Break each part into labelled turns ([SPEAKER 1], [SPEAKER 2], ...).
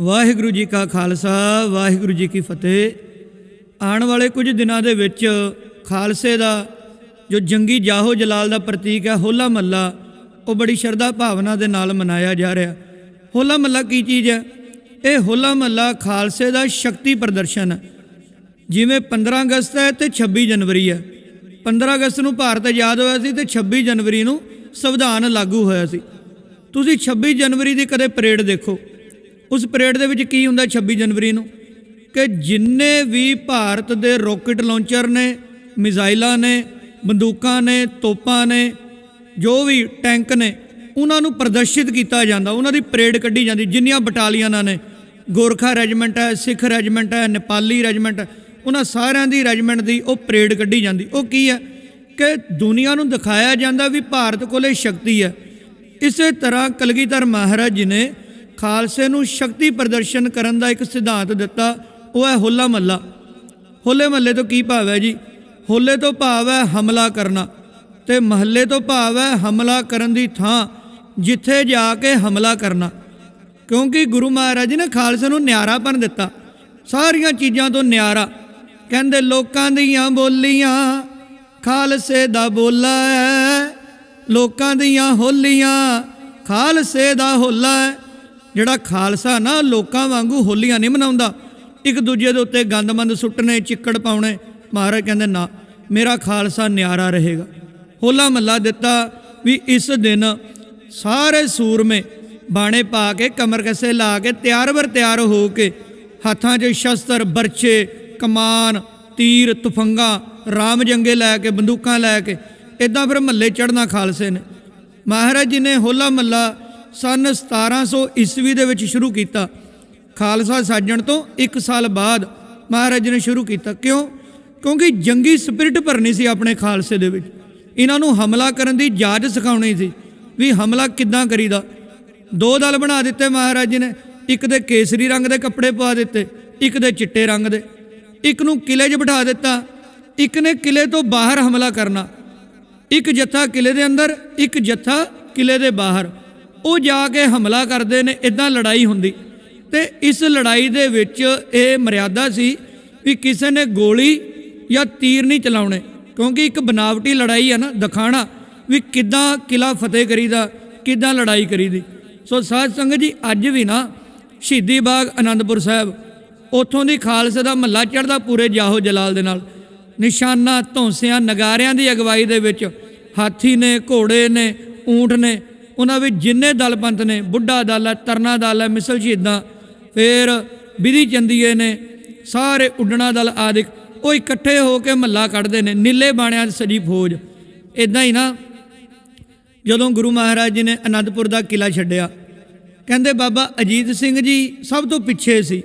[SPEAKER 1] ਵਾਹਿਗੁਰੂ ਜੀ ਕਾ ਖਾਲਸਾ, ਵਾਹਿਗੁਰੂ ਜੀ ਕੀ ਫਤਿਹ। ਆਉਣ ਵਾਲੇ ਕੁਝ ਦਿਨਾਂ ਦੇ ਵਿੱਚ ਖਾਲਸੇ ਦਾ ਜੋ ਜੰਗੀ ਜਾਹੋ ਜਲਾਲ ਦਾ ਪ੍ਰਤੀਕ ਹੈ, ਹੋਲਾ ਮਹੱਲਾ ਉਹ ਬੜੀ ਸ਼ਰਧਾ ਭਾਵਨਾ ਦੇ ਨਾਲ ਮਨਾਇਆ ਜਾ ਰਿਹਾ। ਹੋਲਾ ਮਹੱਲਾ ਕੀ ਚੀਜ਼ ਹੈ? ਇਹ ਹੋਲਾ ਮਹੱਲਾ ਖਾਲਸੇ ਦਾ ਸ਼ਕਤੀ ਪ੍ਰਦਰਸ਼ਨ ਹੈ। ਜਿਵੇਂ 15 ਅਗਸਤ ਹੈ ਤੇ 26 ਜਨਵਰੀ ਹੈ। 15 ਅਗਸਤ ਨੂੰ ਭਾਰਤ ਆਜ਼ਾਦ ਹੋਇਆ ਸੀ ਤੇ 26 ਜਨਵਰੀ ਨੂੰ ਸੰਵਿਧਾਨ ਲਾਗੂ ਹੋਇਆ ਸੀ। ਤੁਸੀਂ 26 ਜਨਵਰੀ ਦੀ ਕਦੇ ਪਰੇਡ ਦੇਖੋ। ਉਸ ਪਰੇਡ ਦੇ ਵਿੱਚ ਕੀ ਹੁੰਦਾ 26 ਜਨਵਰੀ ਨੂੰ? ਕਿ ਜਿੰਨੇ ਵੀ ਭਾਰਤ ਦੇ ਰਾਕਟ ਲਾਂਚਰ ਨੇ ਮਿਜ਼ਾਈਲਾਂ ਨੇ ਬੰਦੂਕਾਂ ਨੇ ਤੋਪਾਂ ਨੇ ਜੋ ਵੀ ਟੈਂਕ ਨੇ ਉਹਨਾਂ ਨੂੰ ਪ੍ਰਦਰਸ਼ਿਤ ਕੀਤਾ ਜਾਂਦਾ। ਉਹਨਾਂ ਦੀ ਪਰੇਡ ਕੱਢੀ ਜਾਂਦੀ। ਜਿੰਨੀਆਂ ਬਟਾਲੀਅਨਾਂ ਨੇ ਗੋਰਖਾ ਰੈਜੀਮੈਂਟ ਹੈ ਸਿੱਖ ਰੈਜੀਮੈਂਟ ਹੈ ਨੇਪਾਲੀ ਰੈਜੀਮੈਂਟ ਹੈ, ਉਹਨਾਂ ਸਾਰਿਆਂ ਦੀ ਰੈਜੀਮੈਂਟ ਦੀ ਉਹ ਪਰੇਡ ਕੱਢੀ ਜਾਂਦੀ। ਉਹ ਕੀ ਹੈ? ਕਿ ਦੁਨੀਆ ਨੂੰ ਦਿਖਾਇਆ ਜਾਂਦਾ ਵੀ ਭਾਰਤ ਕੋਲੇ ਸ਼ਕਤੀ ਹੈ। ਇਸੇ ਤਰ੍ਹਾਂ ਕਲਗੀਧਰ ਮਹਾਰਾਜ ਜੀ ਨੇ ਖਾਲਸੇ ਨੂੰ ਸ਼ਕਤੀ ਪ੍ਰਦਰਸ਼ਨ ਕਰਨ ਦਾ ਇੱਕ ਸਿਧਾਂਤ ਦਿੱਤਾ, ਉਹ ਹੈ ਹੋਲਾ ਮਹੱਲਾ। ਹੋਲੇ ਮਹੱਲੇ ਤੋਂ ਕੀ ਭਾਵ ਹੈ ਜੀ? ਹੋਲੇ ਤੋਂ ਭਾਵ ਹੈ ਹਮਲਾ ਕਰਨਾ ਤੇ ਮਹੱਲੇ ਤੋਂ ਭਾਵ ਹੈ ਹਮਲਾ ਕਰਨ ਦੀ ਥਾਂ ਜਿੱਥੇ ਜਾ ਕੇ ਹਮਲਾ ਕਰਨਾ। ਕਿਉਂਕਿ ਗੁਰੂ ਮਹਾਰਾਜ ਜੀ ਨੇ ਖਾਲਸੇ ਨੂੰ ਨਿਆਰਾ ਨਿਆਰਾਪਨ ਦਿੱਤਾ, ਸਾਰੀਆਂ ਚੀਜ਼ਾਂ ਤੋਂ ਨਿਆਰਾ। ਕਹਿੰਦੇ ਲੋਕਾਂ ਦੀਆਂ ਬੋਲੀਆਂ, ਖਾਲਸੇ ਦਾ ਬੋਲਾ ਹੈ। ਲੋਕਾਂ ਦੀਆਂ ਹੋਲੀਆਂ, ਖਾਲਸੇ ਦਾ ਹੋਲਾ ਹੈ। ਜਿਹੜਾ ਖਾਲਸਾ ਨਾ ਲੋਕਾਂ ਵਾਂਗੂ ਹੋਲੀਆਂ ਨਹੀਂ ਮਨਾਉਂਦਾ, ਇੱਕ ਦੂਜੇ ਦੇ ਉੱਤੇ ਗੰਦਮੰਦ ਸੁੱਟਣੇ, ਚਿੱਕੜ ਪਾਉਣੇ, ਮਹਾਰਾਜ ਕਹਿੰਦੇ ਨਾ, ਮੇਰਾ ਖਾਲਸਾ ਨਿਆਰਾ ਰਹੇਗਾ। ਹੋਲਾ ਮਹੱਲਾ ਦਿੱਤਾ ਵੀ ਇਸ ਦਿਨ ਸਾਰੇ ਸੂਰਮੇ ਬਾਣੇ ਪਾ ਕੇ, ਕਮਰ ਕਸੇ ਲਾ ਕੇ, ਤਿਆਰ ਵਰ ਤਿਆਰ ਹੋ ਕੇ ਹੱਥਾਂ 'ਚ ਸ਼ਸਤਰ, ਬਰਛੇ, ਕਮਾਨ, ਤੀਰ, ਤੁਫੰਗਾ, ਰਾਮ ਜੰਗੇ ਲੈ ਕੇ, ਬੰਦੂਕਾਂ ਲੈ ਕੇ ਇਦਾਂ ਫਿਰ ਮਹੱਲੇ ਚੜਨਾ ਖਾਲਸੇ ਨੇ। ਮਹਾਰਾਜ ਜੀ ਨੇ ਹੋਲਾ ਮਹੱਲਾ ਸਨ 1700 ਈਸਵੀ ਦੇ ਵਿੱਚ ਸ਼ੁਰੂ ਕੀਤਾ। ਖਾਲਸਾ ਸਾਜਣ ਤੋਂ 1 ਸਾਲ ਬਾਅਦ ਮਹਾਰਾਜ ਨੇ ਸ਼ੁਰੂ ਕੀਤਾ। ਕਿਉਂ? ਕਿਉਂਕਿ ਜੰਗੀ ਸਪਿਰਿਟ ਭਰਨੀ ਸੀ ਆਪਣੇ ਖਾਲਸੇ ਦੇ ਵਿੱਚ। ਇਹਨਾਂ ਨੂੰ ਹਮਲਾ ਕਰਨ ਦੀ ਜਾਚ ਸਿਖਾਉਣੀ ਸੀ ਵੀ ਹਮਲਾ ਕਿੱਦਾਂ ਕਰੀਦਾ। ਦੋ ਦਲ ਬਣਾ ਦਿੱਤੇ ਮਹਾਰਾਜ ਜੀ ਨੇ। ਇੱਕ ਦੇ ਕੇਸਰੀ ਰੰਗ ਦੇ ਕੱਪੜੇ ਪਾ ਦਿੱਤੇ, ਇੱਕ ਦੇ ਚਿੱਟੇ ਰੰਗ ਦੇ। ਇੱਕ ਨੂੰ ਕਿਲੇ 'ਚ ਬਿਠਾ ਦਿੱਤਾ। ਇੱਕ ਨੇ ਕਿਲੇ ਤੋਂ ਬਾਹਰ ਹਮਲਾ ਕਰਨਾ। ਇੱਕ ਜੱਥਾ ਕਿਲੇ ਦੇ ਅੰਦਰ, ਇੱਕ ਜੱਥਾ ਕਿਲੇ ਦੇ ਬਾਹਰ। ਉਹ ਜਾ ਕੇ ਹਮਲਾ ਕਰਦੇ ਨੇ ਇਦਾਂ ਲੜਾਈ ਹੁੰਦੀ। ਤੇ ਇਸ ਲੜਾਈ ਦੇ ਵਿੱਚ ਇਹ ਮਰਿਆਦਾ ਸੀ ਵੀ ਕਿਸੇ ਨੇ ਗੋਲੀ ਜਾਂ ਤੀਰ ਨਹੀਂ ਚਲਾਉਣੇ, ਕਿਉਂਕਿ ਇੱਕ ਬਨਾਵਟੀ ਲੜਾਈ ਹੈ ਨਾ, ਦਿਖਾਣਾ ਵੀ ਕਿੱਦਾਂ ਕਿਲਾ ਫਤਿਹ ਕਰੀਦਾ, ਕਿੱਦਾਂ ਲੜਾਈ ਕਰੀਦੀ। ਸੋ ਸਾਧ ਸੰਗਤ ਜੀ, ਅੱਜ ਵੀ ਨਾ ਸ਼ਹੀਦੀ ਬਾਗ ਆਨੰਦਪੁਰ ਸਾਹਿਬ, ਉੱਥੋਂ ਦੀ ਖਾਲਸੇ ਦਾ ਮਹੱਲਾ ਚੜਦਾ ਪੂਰੇ ਜਾਹੋ ਜਲਾਲ ਦੇ ਨਾਲ। ਨਿਸ਼ਾਨਾ, ਧੌਂਸਿਆਂ, ਨਗਾਰਿਆਂ ਦੀ ਅਗਵਾਈ ਦੇ ਵਿੱਚ ਹਾਥੀ ਨੇ, ਘੋੜੇ ਨੇ, ਊਂਠ ਨੇ ਉਹਨਾਂ ਵਿੱਚ ਜਿੰਨੇ ਦਲ ਪੰਥ ਨੇ, ਬੁੱਢਾ ਦਲ ਹੈ ਤਰਨਾ ਦਲ ਹੈ, ਮਿਸਲ ਸ਼ਹੀਦਾਂ, ਫਿਰ ਵਿਧੀ ਚੰਦੀਏ ਨੇ, ਸਾਰੇ ਉੱਡਣਾ ਦਲ ਆਦਿਕ, ਉਹ ਇਕੱਠੇ ਹੋ ਕੇ ਮਹੱਲਾ ਕੱਢਦੇ ਨੇ, ਨੀਲੇ ਬਾਣਿਆਂ 'ਚ ਸਜੀ ਫੌਜ। ਇਦਾਂ ਹੀ ਨਾ, ਜਦੋਂ ਗੁਰੂ ਮਹਾਰਾਜ ਜੀ ਨੇ ਅਨੰਦਪੁਰ ਦਾ ਕਿਲਾ ਛੱਡਿਆ, ਕਹਿੰਦੇ ਬਾਬਾ ਅਜੀਤ ਸਿੰਘ ਜੀ ਸਭ ਤੋਂ ਪਿੱਛੇ ਸੀ।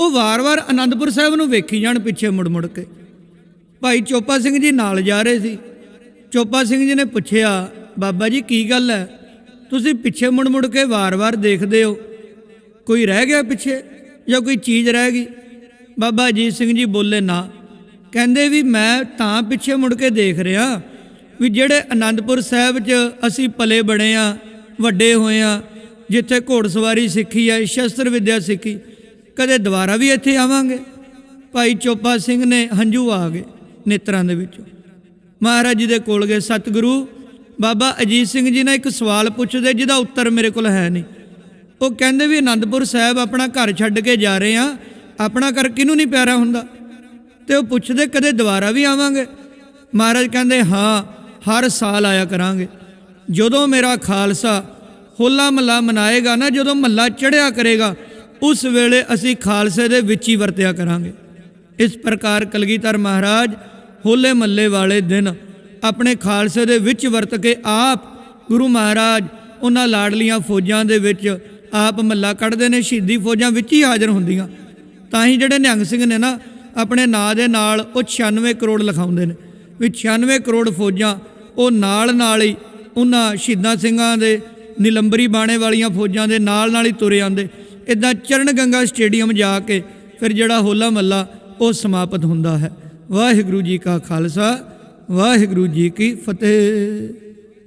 [SPEAKER 1] ਉਹ ਵਾਰ-ਵਾਰ ਅਨੰਦਪੁਰ ਸਾਹਿਬ ਨੂੰ ਵੇਖੀ ਜਾਣ ਪਿੱਛੇ ਮੁੜ-ਮੁੜ ਕੇ। ਭਾਈ ਚੋਪਾ ਸਿੰਘ ਜੀ ਨਾਲ ਜਾ ਰਹੇ ਸੀ। ਚੋਪਾ ਸਿੰਘ ਜੀ ਨੇ ਪੁੱਛਿਆ ਬਾਬਾ ਜੀ, ਕੀ ਗੱਲ ਹੈ? ਤੁਸੀਂ ਪਿੱਛੇ ਮੁੜ-ਮੁੜ ਕੇ ਵਾਰ-ਵਾਰ ਦੇਖਦੇ ਹੋ। ਕੋਈ ਰਹਿ ਗਿਆ ਪਿੱਛੇ ਜਾਂ ਕੋਈ ਚੀਜ਼ ਰਹਿ ਗਈ? ਬਾਬਾ ਅਜੀਤ ਸਿੰਘ ਜੀ ਬੋਲੇ ਨਾ। ਕਹਿੰਦੇ ਵੀ ਮੈਂ ਤਾਂ ਪਿੱਛੇ ਮੁੜ ਕੇ ਦੇਖ ਰਿਹਾ ਵੀ ਜਿਹੜੇ ਆਨੰਦਪੁਰ ਸਾਹਿਬ 'ਚ ਅਸੀਂ ਪਲੇ ਬਣੇ ਆ, ਵੱਡੇ ਹੋਏ ਆ, ਜਿੱਥੇ ਘੋੜਸਵਾਰੀ ਸਿੱਖੀ ਆ, ਸ਼ਸਤਰ ਵਿੱਦਿਆ ਸਿੱਖੀ, ਕਦੇ ਦੁਬਾਰਾ ਵੀ ਇੱਥੇ ਆਵਾਂਗੇ? ਭਾਈ ਚੋਪਾ ਸਿੰਘ ਨੇ ਹੰਝੂ ਆ ਗਏ ਨੇਤਰਾਂ ਦੇ ਵਿੱਚੋਂ। ਮਹਾਰਾਜ ਜੀ ਦੇ ਕੋਲ ਗਏ ਸਤਿਗੁਰੂ ਬਾਬਾ ਅਜੀਤ ਸਿੰਘ ਜੀ ਨੇ ਇੱਕ ਸਵਾਲ ਪੁੱਛਦੇ, ਜਿਹਦਾ ਉੱਤਰ ਮੇਰੇ ਕੋਲ ਹੈ ਨਹੀਂ। ਉਹ ਕਹਿੰਦੇ ਵੀ ਅਨੰਦਪੁਰ ਸਾਹਿਬ ਆਪਣਾ ਘਰ ਛੱਡ ਕੇ ਜਾ ਰਹੇ ਆ ਆਪਣਾ ਘਰ ਕਿਹਨੂੰ ਨਹੀਂ ਪਿਆਰਾ ਹੁੰਦਾ? ਤੇ ਉਹ ਪੁੱਛਦੇ, ਕਦੇ ਦੁਬਾਰਾ ਵੀ ਆਵਾਂਗੇ? ਮਹਾਰਾਜ ਕਹਿੰਦੇ, ਹਾਂ, ਹਰ ਸਾਲ ਆਇਆ ਕਰਾਂਗੇ। ਜਦੋਂ ਮੇਰਾ ਖਾਲਸਾ ਹੋਲਾ ਮਹੱਲਾ ਮਨਾਏਗਾ ਨਾ, ਜਦੋਂ ਮਹੱਲਾ ਚੜਿਆ ਕਰੇਗਾ, ਉਸ ਵੇਲੇ ਅਸੀਂ ਖਾਲਸੇ ਦੇ ਵਿੱਚ ਹੀ ਵਰਤਿਆ ਕਰਾਂਗੇ। ਇਸ ਪ੍ਰਕਾਰ ਕਲਗੀਧਰ ਮਹਾਰਾਜ ਹੋਲੇ ਮਹੱਲੇ ਵਾਲੇ ਦਿਨ ਆਪਣੇ ਖਾਲਸੇ ਦੇ ਵਿੱਚ ਵਰਤ ਕੇ ਆਪ ਗੁਰੂ ਮਹਾਰਾਜ ਉਹਨਾਂ ਲਾਡਲੀਆਂ ਫੌਜਾਂ ਦੇ ਵਿੱਚ ਆਪ ਮਹੱਲਾ ਕੱਢਦੇ ਨੇ, ਸ਼ਹੀਦੀ ਫੌਜਾਂ ਵਿੱਚ ਹੀ ਹਾਜ਼ਰ ਹੁੰਦੀਆਂ। ਤਾਂ ਹੀ ਜਿਹੜੇ ਨਿਹੰਗ ਸਿੰਘ ਨੇ ਨਾ, ਆਪਣੇ ਨਾਂ ਦੇ ਨਾਲ ਉਹ 96 ਕਰੋੜ ਲਿਖਾਉਂਦੇ ਨੇ। ਵੀ 96 ਕਰੋੜ ਫੌਜਾਂ, ਉਹ ਨਾਲ ਨਾਲ ਹੀ ਉਹਨਾਂ ਸ਼ਹੀਦਾਂ ਸਿੰਘਾਂ ਦੇ, ਨਿਲੰਬਰੀ ਬਾਣੇ ਵਾਲੀਆਂ ਫੌਜਾਂ ਦੇ ਨਾਲ ਨਾਲ ਹੀ ਤੁਰੇ ਆਂਦੇ ਇਦਾਂ ਚਰਨ ਗੰਗਾ ਸਟੇਡੀਅਮ ਜਾ ਕੇ ਫਿਰ ਜਿਹੜਾ ਹੋਲਾ ਮਹੱਲਾ ਉਹ ਸਮਾਪਤ ਹੁੰਦਾ ਹੈ। ਵਾਹਿਗੁਰੂ ਜੀ ਕਾ ਖਾਲਸਾ ਵਾਹਿਗੁਰੂ ਜੀ ਕੀ ਫਤਿਹ।